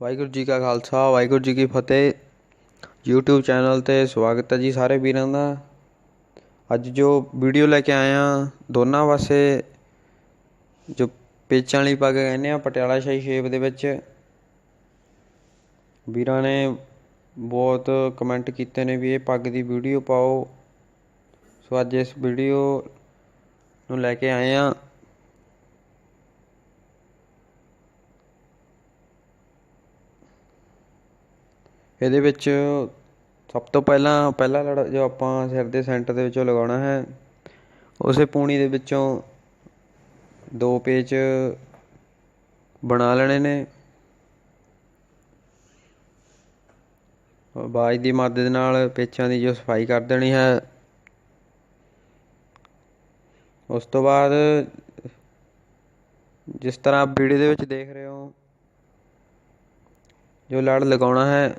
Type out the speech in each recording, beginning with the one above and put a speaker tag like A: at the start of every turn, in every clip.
A: ਵਾਹਿਗੁਰੂ ਜੀ ਕਾ ਖਾਲਸਾ, ਵਾਹਿਗੁਰੂ ਜੀ ਕੀ ਫਤਿਹ। YouTube channel ਤੇ ਸਵਾਗਤ ਹੈ ਜੀ ਸਾਰੇ ਵੀਰਾਂ ਦਾ। ਅੱਜ ਜੋ ਵੀਡੀਓ ਲੈ ਕੇ ਆਇਆ ਦੋਨਾਂ ਪਾਸੇ ਜੋ ਪੇਚਾਂ ਵਾਲੀ ਪੱਗ ਕਹਿੰਦੇ ਆ ਪਟਿਆਲਾ ਸ਼ਾਹੀ ਸ਼ੇਪ ਦੇ ਵਿੱਚ। ਵੀਰਾਂ ਨੇ ਬਹੁਤ ਕਮੈਂਟ ਕੀਤੇ ਨੇ ਵੀ ਇਹ ਪੱਗ ਦੀ ਵੀਡੀਓ ਪਾਓ। ਸੋ ਅੱਜ ਇਸ ਵੀਡੀਓ ਨੂੰ ਲੈ ਕੇ ਆਏ ਆ ਇਹਦੇ ਵਿੱਚ ਸਭ ਤੋਂ ਪਹਿਲਾਂ, ਪਹਿਲਾ ਲੜ, ਜੋ ਆਪਾਂ ਸਿਰ ਦੇ ਸੈਂਟਰ ਦੇ ਵਿੱਚੋਂ ਲਗਾਉਣਾ ਹੈ, ਉਸੇ ਪੂਣੀ ਦੇ ਵਿੱਚੋਂ ਦੋ ਪੇਚ ਬਣਾ ਲੈਣੇ ਨੇ। ਬਾਜ ਦੀ ਮਦਦ ਨਾਲ ਪੇਚਾਂ ਦੀ ਜੋ ਸਫ਼ਾਈ ਕਰ ਦੇਣੀ ਹੈ। ਉਸ ਤੋਂ ਬਾਅਦ ਜਿਸ ਤਰ੍ਹਾਂ ਆਪ ਵੀਡੀਓ ਦੇ ਵਿੱਚ ਦੇਖ ਰਹੇ ਹੋ, ਜੋ ਲੜ ਲਗਾਉਣਾ ਹੈ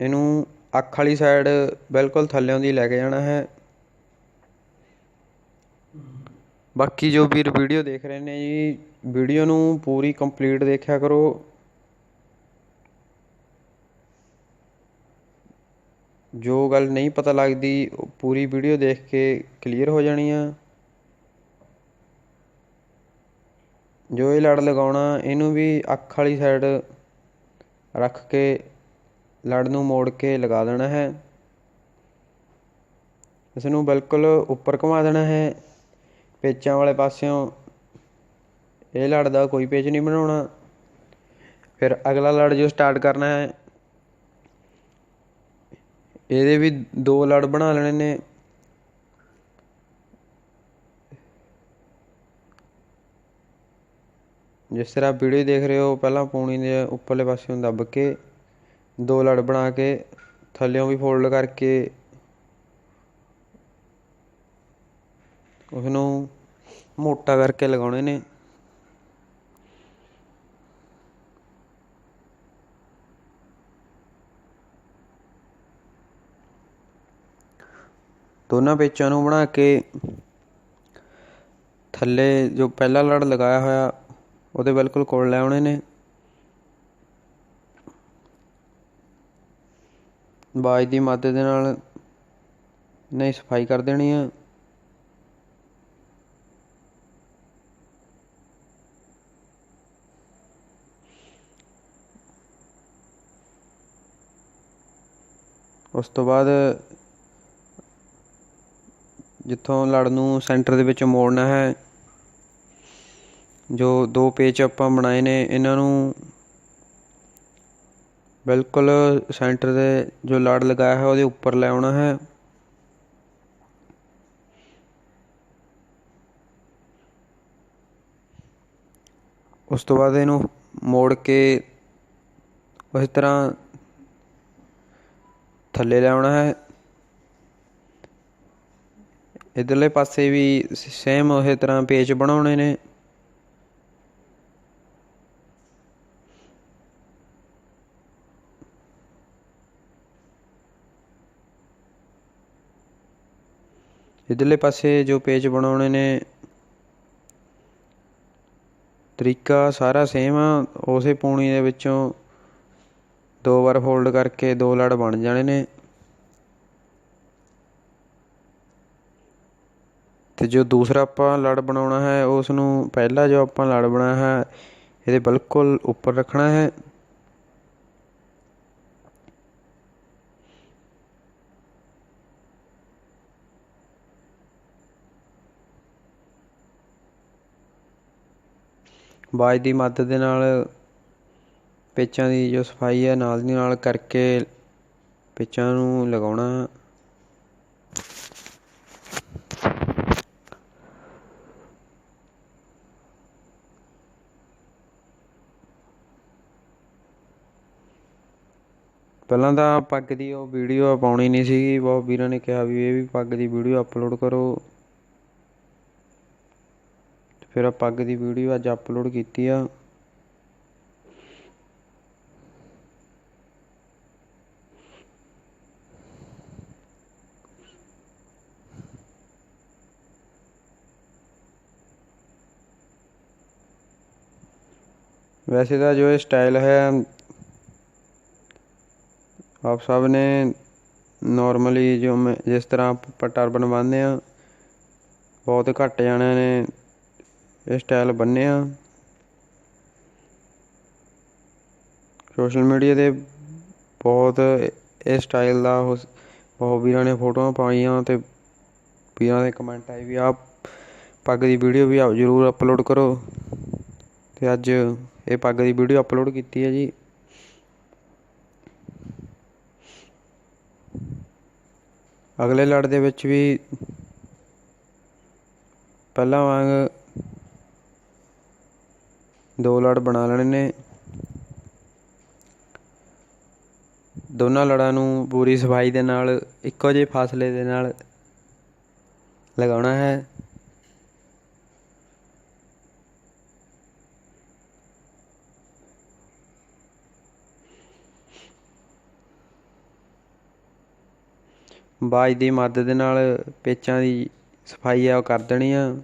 A: ਇਹਨੂੰ ਅੱਖ ਵਾਲੀ ਸਾਈਡ ਬਿਲਕੁਲ ਥੱਲਿਓਂ ਦੀ ਲੈ ਕੇ ਜਾਣਾ ਹੈ। ਬਾਕੀ ਜੋ ਵੀਰ ਵੀਡੀਓ ਦੇਖ ਰਹੇ ਨੇ ਜੀ ਵੀਡੀਓ ਨੂੰ ਪੂਰੀ ਕੰਪਲੀਟ ਦੇਖਿਆ ਕਰੋ। ਜੋ ਗੱਲ ਨਹੀਂ ਪਤਾ ਲੱਗਦੀ, ਉਹ ਪੂਰੀ ਵੀਡੀਓ ਦੇਖ ਕੇ ਕਲੀਅਰ ਹੋ ਜਾਣੀ ਆ। ਜੋ ਇਹ ਲੜ ਲਗਾਉਣਾ, ਇਹਨੂੰ ਵੀ ਅੱਖ ਵਾਲੀ ਸਾਈਡ ਰੱਖ ਕੇ ਲੜ ਨੂੰ ਮੋੜ ਕੇ ਲਗਾ ਦੇਣਾ ਹੈ। ਇਸ ਨੂੰ ਬਿਲਕੁਲ ਉੱਪਰ ਘੁਮਾ ਦੇਣਾ ਹੈ। ਪੇਚਾਂ ਵਾਲੇ ਪਾਸਿਓਂ ਇਹ ਲੜ ਦਾ ਕੋਈ ਪੇਚ ਨਹੀਂ ਬਣਾਉਣਾ। ਫਿਰ ਅਗਲਾ ਲੜ ਜੋ ਸਟਾਰਟ ਕਰਨਾ ਹੈ, ਇਹਦੇ ਵੀ ਦੋ ਲੜ ਬਣਾ ਲੈਣੇ ਨੇ। ਜਿਸ ਤਰ੍ਹਾਂ ਵੀਡੀਓ ਦੇਖ ਰਹੇ ਹੋ, ਪਹਿਲਾਂ ਪੌਣੀ ਦੇ ਉੱਪਰਲੇ ਪਾਸਿਓਂ ਦੱਬ ਕੇ ਦੋ ਲੜ ਬਣਾ ਕੇ ਥੱਲਿਓਂ ਵੀ ਫੋਲਡ ਕਰਕੇ ਉਸ ਨੂੰ ਮੋਟਾ ਕਰਕੇ ਲਗਾਉਣੇ ਨੇ। ਦੋਨਾਂ ਪੇਚਾਂ ਨੂੰ ਬਣਾ ਕੇ ਥੱਲੇ ਜੋ ਪਹਿਲਾ ਲੜ ਲਗਾਇਆ ਹੋਇਆ, ਉਹਦੇ ਬਿਲਕੁਲ ਕੋਲ ਲੈ ਆਉਣੇ ਨੇ। ਬਾਜ ਦੀ ਮਦਦ ਦੇ ਨਾਲ ਨਹੀਂ ਸਫ਼ਾਈ ਕਰ ਦੇਣੀ ਆ। ਉਸ ਤੋਂ ਬਾਅਦ ਜਿੱਥੋਂ ਲੜ ਨੂੰ ਸੈਂਟਰ ਦੇ ਵਿੱਚ ਮੋੜਨਾ ਹੈ, ਜੋ ਦੋ ਪੇਚ ਆਪਾਂ ਬਣਾਏ ਨੇ, ਇਹਨਾਂ ਨੂੰ ਬਿਲਕੁਲ ਸੈਂਟਰ ਦੇ ਜੋ ਲੜ ਲਗਾਇਆ ਹੈ ਉਹਦੇ ਉੱਪਰ ਲੈ ਆਉਣਾ ਹੈ। ਉਸ ਤੋਂ ਬਾਅਦ ਇਹਨੂੰ ਮੋੜ ਕੇ ਉਸ ਤਰ੍ਹਾਂ ਥੱਲੇ ਲੈ ਆਉਣਾ ਹੈ। ਇਧਰਲੇ ਪਾਸੇ ਵੀ ਸੇਮ ਉਸੇ ਤਰ੍ਹਾਂ ਪੇਚ ਬਣਾਉਣੇ ਨੇ। ਇਧਰਲੇ ਪਾਸੇ ਜੋ ਪੇਜ ਬਣਾਉਣੇ ਨੇ, ਤਰੀਕਾ ਸਾਰਾ ਸੇਮ ਆ, ਉਸੇ ਪੂਣੀ ਦੇ ਵਿੱਚੋਂ ਦੋ ਵਾਰ ਫੋਲਡ ਕਰਕੇ ਦੋ ਲੜ ਬਣ ਜਾਣੇ ਨੇ। ਤੇ ਜੋ ਦੂਸਰਾ ਆਪਾਂ ਲੜ ਬਣਾਉਣਾ ਹੈ ਉਸ ਨੂੰ ਪਹਿਲਾ ਜੋ ਆਪਾਂ ਲੜ ਬਣਾਇਆ ਹੈ, ਇਹਦੇ ਬਿਲਕੁਲ ਉੱਪਰ ਰੱਖਣਾ ਹੈ। ਬਾਜ ਦੀ ਮਦਦ ਦੇ ਨਾਲ ਪੇਚਾਂ ਦੀ ਜੋ ਸਫ਼ਾਈ ਹੈ, ਨਾਲ ਦੀ ਨਾਲ ਕਰਕੇ ਪੇਚਾਂ ਨੂੰ ਲਗਾਉਣਾ। ਪਹਿਲਾਂ ਤਾਂ ਪੱਗ ਦੀ ਉਹ ਵੀਡੀਓ ਪਾਉਣੀ ਨਹੀਂ ਸੀਗੀ। ਬਹੁਤ ਵੀਰਾਂ ਨੇ ਕਿਹਾ ਵੀ ਇਹ ਵੀ ਪੱਗ ਦੀ ਵੀਡੀਓ ਅਪਲੋਡ ਕਰੋ। ਫਿਰ ਆ ਪੱਗ ਦੀ ਵੀਡੀਓ ਅੱਜ ਅਪਲੋਡ ਕੀਤੀ ਆ वैसे तो जो ये स्टाइल है आप सब ने ਨੋਰਮਲੀ ਜੋ ਮੈਂ ਜਿਸ ਤਰ੍ਹਾਂ ਆਪਾਂ ਟਰਬਨ ਬੰਨ੍ਹਦੇ ਹਾਂ ਬਹੁਤ ਘੱਟ ਜਾਣਿਆਂ ਨੇ ਇਹ ਸਟਾਈਲ ਬੰਨ੍ਹਿਆ ਸੋਸ਼ਲ ਮੀਡੀਆ 'ਤੇ ਬਹੁਤ ਇਸ ਸਟਾਈਲ ਦਾ ਬਹੁਤ ਵੀਰਾਂ ਨੇ ਫੋਟੋਆਂ ਪਾਈਆਂ ਅਤੇ ਵੀਰਾਂ ਦੇ ਕਮੈਂਟ ਆਏ ਵੀ ਆਹ ਪੱਗ ਦੀ ਵੀਡੀਓ ਵੀ ਆਪ ਜ਼ਰੂਰ ਅਪਲੋਡ ਕਰੋ। ਅਤੇ ਅੱਜ ਇਹ ਪੱਗ ਦੀ ਵੀਡੀਓ ਅਪਲੋਡ ਕੀਤੀ ਹੈ ਜੀ। ਅਗਲੇ ਲੜ ਦੇ ਵਿੱਚ ਵੀ ਪਹਿਲਾਂ ਵਾਂਗ ਦੋ ਲੜ ਬਣਾ ਲੈਣੇ ਨੇ। ਦੋਨਾਂ ਲੜਾਂ ਨੂੰ ਪੂਰੀ ਸਫ਼ਾਈ ਦੇ ਨਾਲ, ਇੱਕੋ ਜਿਹੇ ਫਾਸਲੇ ਦੇ ਨਾਲ ਲਗਾਉਣਾ ਹੈ। ਬਾਜ ਦੀ ਮਦਦ ਦੇ ਨਾਲ ਪੇਚਾਂ ਦੀ ਸਫ਼ਾਈ ਆ, ਉਹ ਕਰ ਦੇਣੀ ਆ।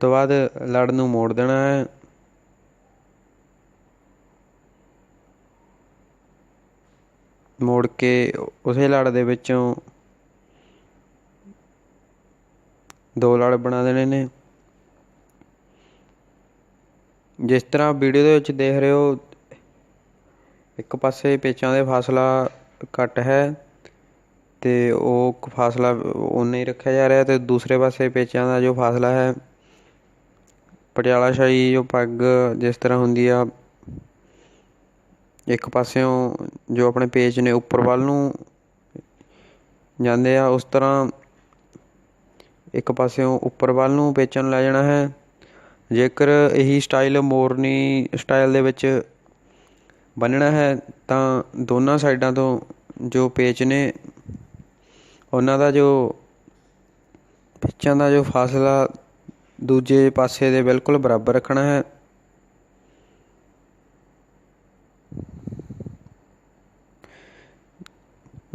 A: ਤੋਂ ਬਾਅਦ ਲੜ ਨੂੰ ਮੋੜ ਦੇਣਾ ਹੈ। ਮੋੜ ਕੇ ਉਸੇ ਲੜ ਦੇ ਵਿੱਚੋਂ ਦੋ ਲੜ ਬਣਾ ਦੇਣੇ ਨੇ। ਜਿਸ ਤਰ੍ਹਾਂ ਵੀਡੀਓ ਦੇ ਵਿੱਚ ਦੇਖ ਰਹੇ ਹੋ, ਇੱਕ ਪਾਸੇ ਪੇਚਾਂ ਦੇ ਫਾਸਲਾ ਘੱਟ ਹੈ ਤੇ ਉਹ ਫਾਸਲਾ ਉਨਾ ਹੀ ਰੱਖਿਆ ਜਾ ਰਿਹਾ ਤੇ ਦੂਸਰੇ ਪਾਸੇ ਪੇਚਾਂ ਦਾ ਜੋ ਫਾਸਲਾ ਹੈ ਪਟਿਆਲਾ ਸ਼ਾਹੀ ਜੋ ਪੱਗ ਜਿਸ ਤਰ੍ਹਾਂ ਹੁੰਦੀ ਆ, ਇੱਕ ਪਾਸਿਓਂ ਜੋ ਆਪਣੇ ਪੇਚ ਨੇ ਉੱਪਰ ਵੱਲ ਨੂੰ ਜਾਂਦੇ ਆ, ਉਸ ਤਰ੍ਹਾਂ ਇੱਕ ਪਾਸਿਓਂ ਉੱਪਰ ਵੱਲ ਨੂੰ ਪੇਚਣ ਲੈ ਜਾਣਾ ਹੈ। ਜੇਕਰ ਇਹੀ ਸਟਾਈਲ ਮੋਰਨੀ ਸਟਾਈਲ ਦੇ ਵਿੱਚ ਬੰਨਣਾ ਹੈ, ਤਾਂ ਦੋਨਾਂ ਸਾਈਡਾਂ ਤੋਂ ਜੋ ਪੇਚ ਨੇ, ਉਹਨਾਂ ਦਾ ਜੋ ਪੇਚਾਂ ਦਾ ਜੋ ਫਾਸਲਾ ਦੂਜੇ ਪਾਸੇ ਦੇ ਬਿਲਕੁਲ ਬਰਾਬਰ ਰੱਖਣਾ ਹੈ।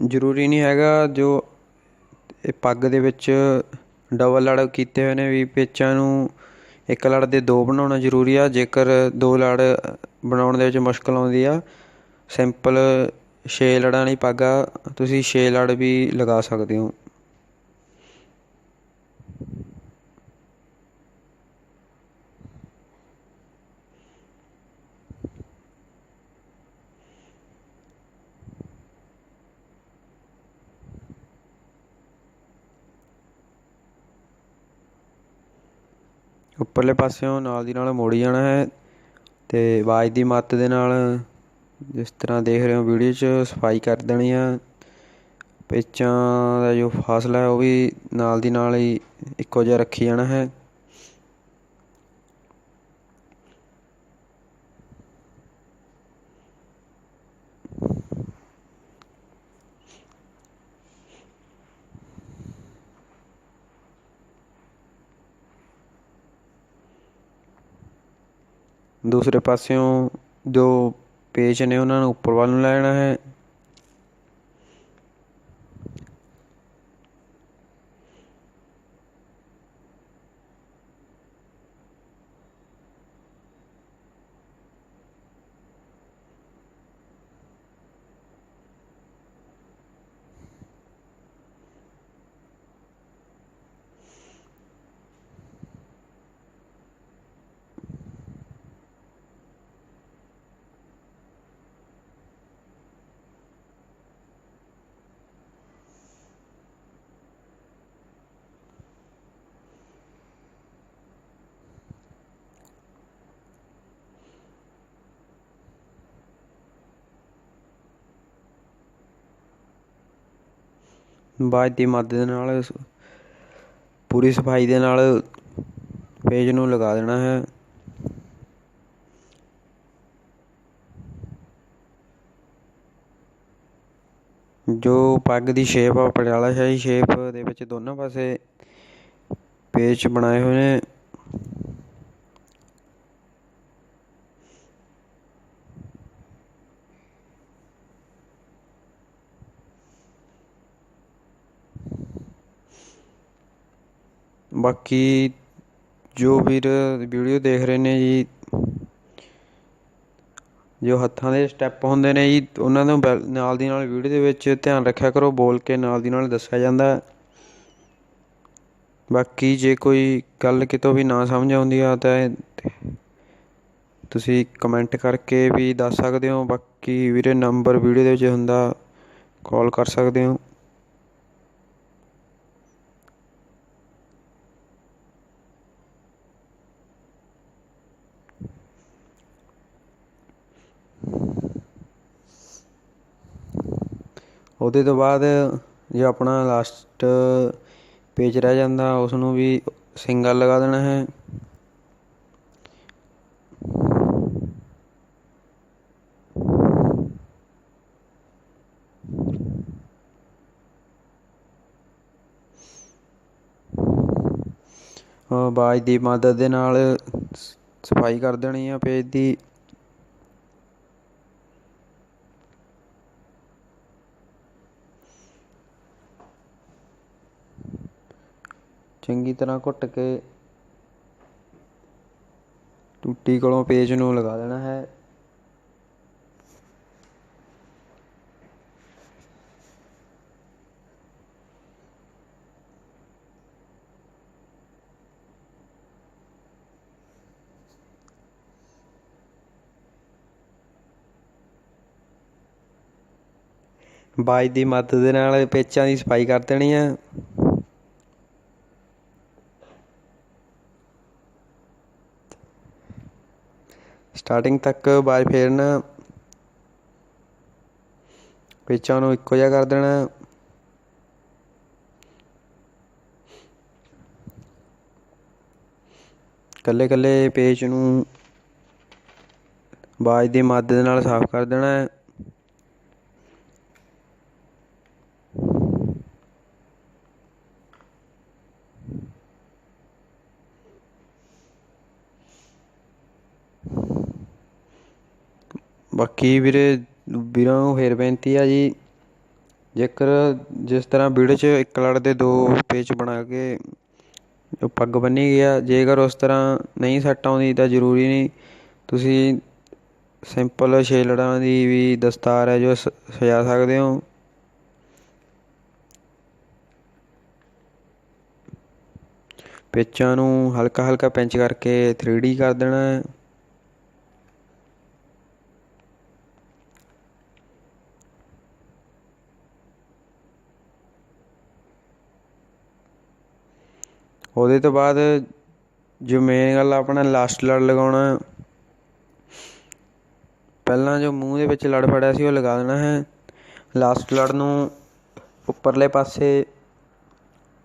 A: ਜ਼ਰੂਰੀ ਨਹੀਂ ਹੈਗਾ ਜੋ ਇਹ ਪੱਗ ਦੇ ਵਿੱਚ ਡਬਲ ਲੜ ਕੀਤੇ ਹੋਏ ਨੇ ਵੀ ਪੇਚਾਂ ਨੂੰ ਇੱਕ ਲੜ ਦੇ ਦੋ ਬਣਾਉਣਾ ਜ਼ਰੂਰੀ ਆ। ਜੇਕਰ ਦੋ ਲੜ ਬਣਾਉਣ ਦੇ ਵਿੱਚ ਮੁਸ਼ਕਲ ਆਉਂਦੀ ਆ ਸਿੰਪਲ ਛੇ ਲੜਾਂ ਵਾਲੀ ਪੱਗ ਆ, ਤੁਸੀਂ ਛੇ ਲੜ ਵੀ ਲਗਾ ਸਕਦੇ ਹੋ। ਉੱਪਰਲੇ ਪਾਸਿਓਂ ਨਾਲ ਦੀ ਨਾਲ ਮੋੜੀ ਜਾਣਾ ਹੈ ਅਤੇ ਆਵਾਜ਼ ਦੀ ਮੱਤ ਦੇ ਨਾਲ ਜਿਸ ਤਰ੍ਹਾਂ ਦੇਖ ਰਹੇ ਹੋ ਵੀਡੀਓ 'ਚ ਸਫ਼ਾਈ ਕਰ ਦੇਣੀ ਆ। ਪੇਚਾਂ ਦਾ ਜੋ ਫਾਸਲਾ ਹੈ ਉਹ ਵੀ ਨਾਲ ਦੀ ਨਾਲ ਹੀ ਇੱਕੋ ਜਿਹਾ ਰੱਖੀ ਜਾਣਾ ਹੈ। ਦੂਸਰੇ ਪਾਸਿਓਂ ਜੋ ਪੇਚ ਨੇ ਉਹਨਾਂ ਨੂੰ ਉੱਪਰ ਵੱਲ ਨੂੰ ਲੈਣਾ ਹੈ। ਬਾਜ ਦੀ ਮਦਦ ਨਾਲ ਪੂਰੀ ਸਫ਼ਾਈ ਦੇ ਨਾਲ ਪੇਜ ਨੂੰ ਲਗਾ ਦੇਣਾ ਹੈ। ਜੋ ਪੱਗ ਦੀ ਸ਼ੇਪ ਆ, ਪਟਿਆਲਾ ਸ਼ਾਹੀ ਸ਼ੇਪ ਦੇ ਵਿੱਚ ਦੋਨਾਂ ਪਾਸੇ ਪੇਚ ਬਣਾਏ ਹੋਏ ਨੇ। ਬਾਕੀ ਜੋ ਵੀਰ ਵੀਡੀਓ ਦੇਖ ਰਹੇ ਨੇ ਜੀ, ਜੋ ਹੱਥਾਂ ਦੇ ਸਟੈਪ ਹੁੰਦੇ ਨੇ ਜੀ, ਉਹਨਾਂ ਨੂੰ ਬੈਲ- ਨਾਲ ਦੀ ਨਾਲ ਵੀਡੀਓ ਦੇ ਵਿੱਚ ਧਿਆਨ ਰੱਖਿਆ ਕਰੋ, ਬੋਲ ਕੇ ਨਾਲ ਦੀ ਨਾਲ ਦੱਸਿਆ ਜਾਂਦਾ। ਬਾਕੀ ਜੇ ਕੋਈ ਗੱਲ ਕਿਤੋਂ ਵੀ ਨਾ ਸਮਝ ਆਉਂਦੀ ਆ ਤਾਂ ਤੁਸੀਂ ਕਮੈਂਟ ਕਰਕੇ ਵੀ ਦੱਸ ਸਕਦੇ ਹੋ। ਬਾਕੀ ਵੀਰੇ ਨੰਬਰ ਵੀਡੀਓ ਦੇ ਵਿੱਚ ਹੁੰਦਾ ਕਾਲ ਕਰ ਸਕਦੇ ਹੋ। ਉਹਦੇ ਤੋਂ ਬਾਅਦ ਜੋ ਆਪਣਾ ਲਾਸਟ ਪੇਜ ਰਹਿ ਜਾਂਦਾ ਉਸ ਨੂੰ ਵੀ ਸਿੰਗਲ ਲਗਾ ਦੇਣਾ ਹੈ। ਅਹ ਬਾਜ ਦੀ ਮਦਦ ਦੇ ਨਾਲ ਸਫ਼ਾਈ ਕਰ ਦੇਣੀ ਆ ਪੇਜ ਦੀ। ਚੰਗੀ ਤਰ੍ਹਾਂ ਘੁੱਟ ਕੇ ਟੂਟੀ ਕੋਲੋਂ ਪੇਜ ਨੂੰ ਲਗਾ ਦੇਣਾ ਹੈ। ਬਾਜ ਦੀ ਮਦਦ ਦੇ ਨਾਲ ਪੇਚਾਂ ਦੀ ਸਫ਼ਾਈ ਕਰ ਦੇਣੀ ਹੈ। ਸਟਾਰਟਿੰਗ ਤੱਕ ਬਾਜ ਫੇਰਨਾ। ਪੇਚਾਂ ਨੂੰ ਇੱਕੋ ਜਿਹਾ ਕਰ ਦੇਣਾ। ਕੱਲੇ ਕੱਲੇ ਪੇਚ ਨੂੰ ਬਾਜ ਦੀ ਮਦਦ ਨਾਲ ਸਾਫ਼ ਕਰ ਦੇਣਾ। ਹੈ ਬਾਕੀ ਵੀਰੇ ਵੀਰਾਂ ਨੂੰ ਫੇਰ ਬੇਨਤੀ ਆ ਜੀ, ਜੇਕਰ ਜਿਸ ਤਰ੍ਹਾਂ ਵੀਡੀਓ 'ਚ ਇੱਕ ਲੜ ਦੇ ਦੋ ਪੇਚ ਬਣਾ ਕੇ ਪੱਗ ਬੰਨੀ ਗਿਆ ਜੇਕਰ ਉਸ ਤਰ੍ਹਾਂ ਨਹੀਂ ਸੈੱਟ ਆਉਂਦੀ ਤਾਂ ਜ਼ਰੂਰੀ ਨਹੀਂ। ਤੁਸੀਂ ਸਿੰਪਲ ਛੇ ਲੜਾਂ ਦੀ ਵੀ ਦਸਤਾਰ ਹੈ ਜੋ ਸ- ਸਜਾ ਸਕਦੇ ਹੋ। ਪੇਚਾਂ ਨੂੰ ਹਲਕਾ ਹਲਕਾ ਪਿੰਚ ਕਰਕੇ 3D ਕਰ ਦੇਣਾ ਹੈ। ਉਹਦੇ ਤੋਂ ਬਾਅਦ ਜੋ ਮੇਨ ਗੱਲ ਆਪਣਾ ਲਾਸਟ ਲੜ ਲਗਾਉਣਾ, ਪਹਿਲਾਂ ਜੋ ਮੂੰਹ ਦੇ ਵਿੱਚ ਲੜ ਫੜਿਆ ਸੀ ਉਹ ਲਗਾ ਦੇਣਾ ਹੈ। ਲਾਸਟ ਲੜ ਨੂੰ ਉੱਪਰਲੇ ਪਾਸੇ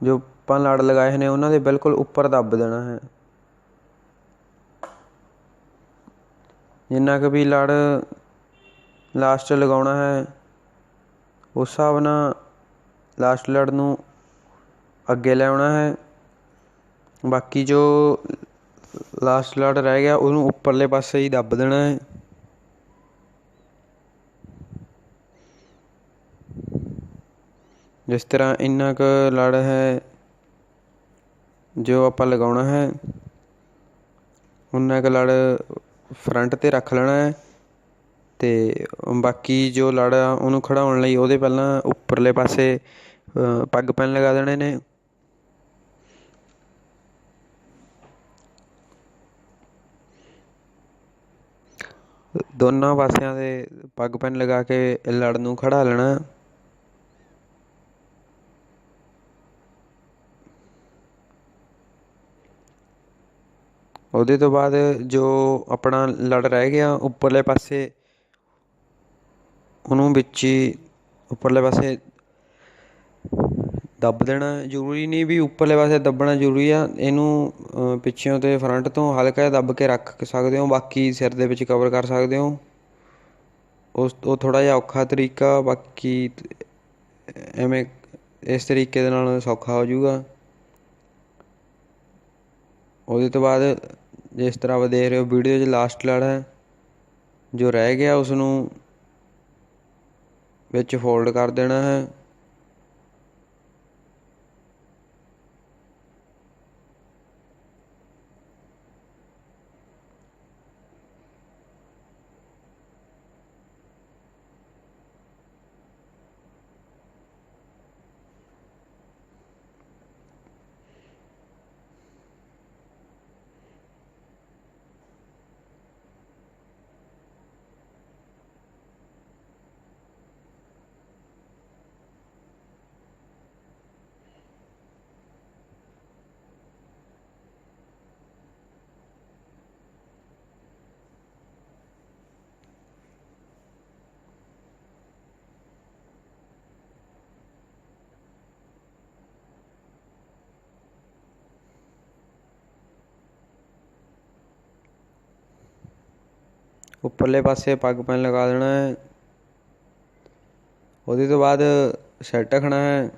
A: ਜੋ ਆਪਾਂ ਲੜ ਲਗਾਏ ਨੇ, ਉਹਨਾਂ ਦੇ ਬਿਲਕੁਲ ਉੱਪਰ ਦੱਬ ਦੇਣਾ ਹੈ। ਜਿੰਨਾ ਕੁ ਵੀ ਲੜ ਲਾਸਟ ਲਗਾਉਣਾ ਹੈ, ਉਸ ਹਿਸਾਬ ਨਾਲ ਲਾਸਟ ਲੜ ਨੂੰ ਅੱਗੇ ਲਿਆਉਣਾ ਹੈ। ਬਾਕੀ ਜੋ ਲਾਸਟ ਲੜ ਰਹਿ ਗਿਆ, ਉਹਨੂੰ ਉੱਪਰਲੇ ਪਾਸੇ ਹੀ ਦੱਬ ਦੇਣਾ ਹੈ। ਜਿਸ ਤਰ੍ਹਾਂ ਇੰਨਾ ਕੁ ਲੜ ਹੈ, ਜੋ ਆਪਾਂ ਲਗਾਉਣਾ ਹੈ ਉਨਾ ਕੁ ਲੜ ਫਰੰਟ ਤੇ ਰੱਖ ਲੈਣਾ ਹੈ ਤੇ ਬਾਕੀ ਜੋ ਲੜ ਆ, ਉਹਨੂੰ ਖੜਾਉਣ ਲਈ ਉਹਦੇ ਪਹਿਲਾਂ ਉੱਪਰਲੇ ਪਾਸੇ ਪੱਗ ਪੈਨ ਲਗਾ ਦੇਣੇ ਨੇ। ਦੋਨਾਂ ਪਾਸਿਆਂ ਦੇ ਪੱਗ ਪੈਨ ਲਗਾ ਕੇ ਲੜ ਨੂੰ ਖੜਾ ਲੈਣਾ। ਉਹਦੇ ਤੋਂ ਬਾਅਦ ਜੋ ਆਪਣਾ ਲੜ ਰਹਿ ਗਿਆ ਉੱਪਰਲੇ ਪਾਸੇ, ਉਹਨੂੰ ਵਿੱਚ ਹੀ ਉੱਪਰਲੇ ਪਾਸੇ ਦੱਬ ਦੇਣਾ ਜ਼ਰੂਰੀ ਨਹੀਂ ਵੀ ਉੱਪਰਲੇ ਪਾਸੇ ਦੱਬਣਾ ਜ਼ਰੂਰੀ ਆ ਇਹਨੂੰ ਅ, ਪਿੱਛੇੋਂ ਤੇ ਫਰੰਟ ਤੋਂ ਹਲਕਾ ਜਿਹਾ ਦੱਬ ਕੇ ਰੱਖ ਸਕਦੇ ਹੋ ਬਾਕੀ ਸਿਰ ਦੇ ਵਿੱਚ ਕਵਰ ਕਰ ਸਕਦੇ ਹੋ। ਉਸ ਉਹ ਥੋੜਾ ਜਿਹਾ ਔਖਾ ਤਰੀਕਾ ਬਾਕੀ ਐਵੇਂ ਇਸ ਤਰੀਕੇ ਦੇ ਨਾਲ ਸੌਖਾ ਹੋ ਜਾਊਗਾ। ਉਹਦੇ ਤੋਂ ਬਾਅਦ ਜਿਸ ਤਰ੍ਹਾਂ ਆਪਾਂ ਦੇਖ ਰਹੇ ਹੋ ਵੀਡੀਓ 'ਚ ਲਾਸਟ ਲੜ ਹੈ ਜੋ ਰਹਿ ਗਿਆ ਉਸ ਨੂੰ ਵਿੱਚ ਫੋਲਡ ਕਰ ਦੇਣਾ ਹੈ। ਉੱਪਰਲੇ ਪਾਸੇ ਪੱਗ ਪੈਨ ਲਗਾ ਦੇਣਾ ਹੈ। ਉਹਦੇ ਤੋਂ ਬਾਅਦ ਸੈੱਟ ਰੱਖਣਾ ਹੈ।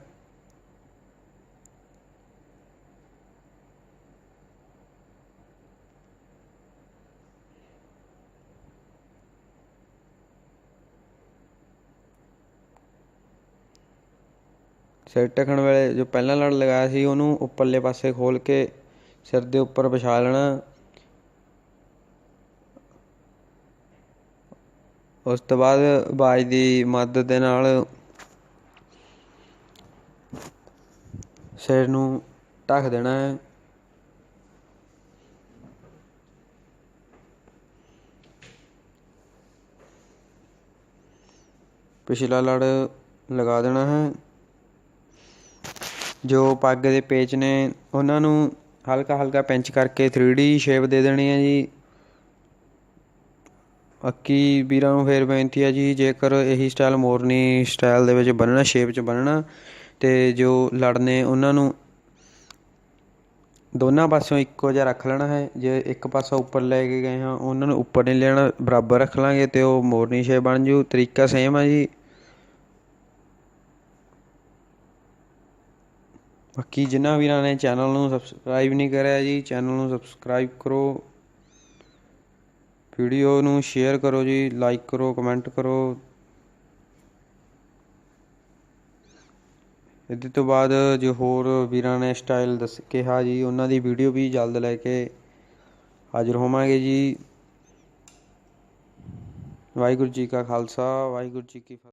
A: ਸਿਰ ਢੱਕਣ ਵੇਲੇ ਜੋ ਪਹਿਲਾਂ ਲੜ ਲਗਾਇਆ ਸੀ, ਉਹਨੂੰ ਉੱਪਰਲੇ ਪਾਸੇ ਖੋਲ ਕੇ ਸਿਰ ਦੇ ਉੱਪਰ ਵਿਛਾ ਲੈਣਾ। ਉਸ ਤੋਂ ਬਾਅਦ ਆਵਾਜ਼ ਦੀ ਮਦਦ ਦੇ ਨਾਲ ਸਿਰ ਨੂੰ ਢੱਕ ਦੇਣਾ ਹੈ। ਪਿਛਲਾ ਲੜ ਲਗਾ ਦੇਣਾ ਹੈ। ਜੋ ਪੱਗ ਦੇ ਪੇਚ ਨੇ, ਉਹਨਾਂ ਨੂੰ ਹਲਕਾ ਹਲਕਾ ਪਿੰਚ ਕਰਕੇ 3D ਸ਼ੇਪ ਦੇ ਦੇਣੀ ਹੈ ਜੀ। ਬਾਕੀ ਵੀਰਾਂ ਨੂੰ ਫੇਰ ਬੇਨਤੀ ਹੈ ਜੀ, ਜੇਕਰ ਇਹੀ ਸਟਾਈਲ ਮੋਰਨੀ ਸਟਾਈਲ ਦੇ ਵਿੱਚ ਬੰਨਣਾ ਸ਼ੇਪ 'ਚ ਬੰਨਣਾ, ਤੇ ਜੋ ਲੜਨੇ ਉਹਨਾਂ ਨੂੰ ਦੋਨਾਂ ਪਾਸਿਓਂ ਇੱਕੋ ਜਿਹਾ ਰੱਖ ਲੈਣਾ ਹੈ। ਜੇ ਇੱਕ ਪਾਸਾ ਉੱਪਰ ਲੈ ਕੇ ਗਏ ਹਾਂ, ਉਹਨਾਂ ਨੂੰ ਉੱਪਰ ਨਹੀਂ ਲੈਣਾ, ਬਰਾਬਰ ਰੱਖ ਲਾਂਗੇ ਤੇ ਉਹ ਮੋਰਨੀ ਸ਼ੇਪ ਬਣ ਜੂ। ਤਰੀਕਾ ਸੇਮ ਹੈ ਜੀ। ਬਾਕੀ ਜਿਨ੍ਹਾਂ ਵੀਰਾਂ ਨੇ ਚੈਨਲ ਨੂੰ ਸਬਸਕ੍ਰਾਈਬ ਨਹੀਂ ਕਰਿਆ ਜੀ ਚੈਨਲ ਨੂੰ ਸਬਸਕ੍ਰਾਈਬ ਕਰੋ। ਵੀਡੀਓ ਨੂੰ ਸ਼ੇਅਰ ਕਰੋ ਜੀ ਲਾਈਕ ਕਰੋ ਕਮੈਂਟ ਕਰੋ। ਇਹਦੇ ਤੋਂ ਬਾਅਦ ਜੋ ਹੋਰ ਵੀਰਾਂ ਨੇ ਸਟਾਈਲ ਦੱਸ, ਕਿਹਾ ਜੀ, ਉਹਨਾਂ ਦੀ ਵੀਡੀਓ ਵੀ ਜਲਦ ਲੈ ਕੇ ਹਾਜ਼ਰ ਹੋਵਾਂਗੇ ਜੀ। ਵਾਹਿਗੁਰੂ ਜੀ ਕਾ ਖਾਲਸਾ, ਵਾਹਿਗੁਰੂ ਜੀ ਕੀ ਫਤਿਹ।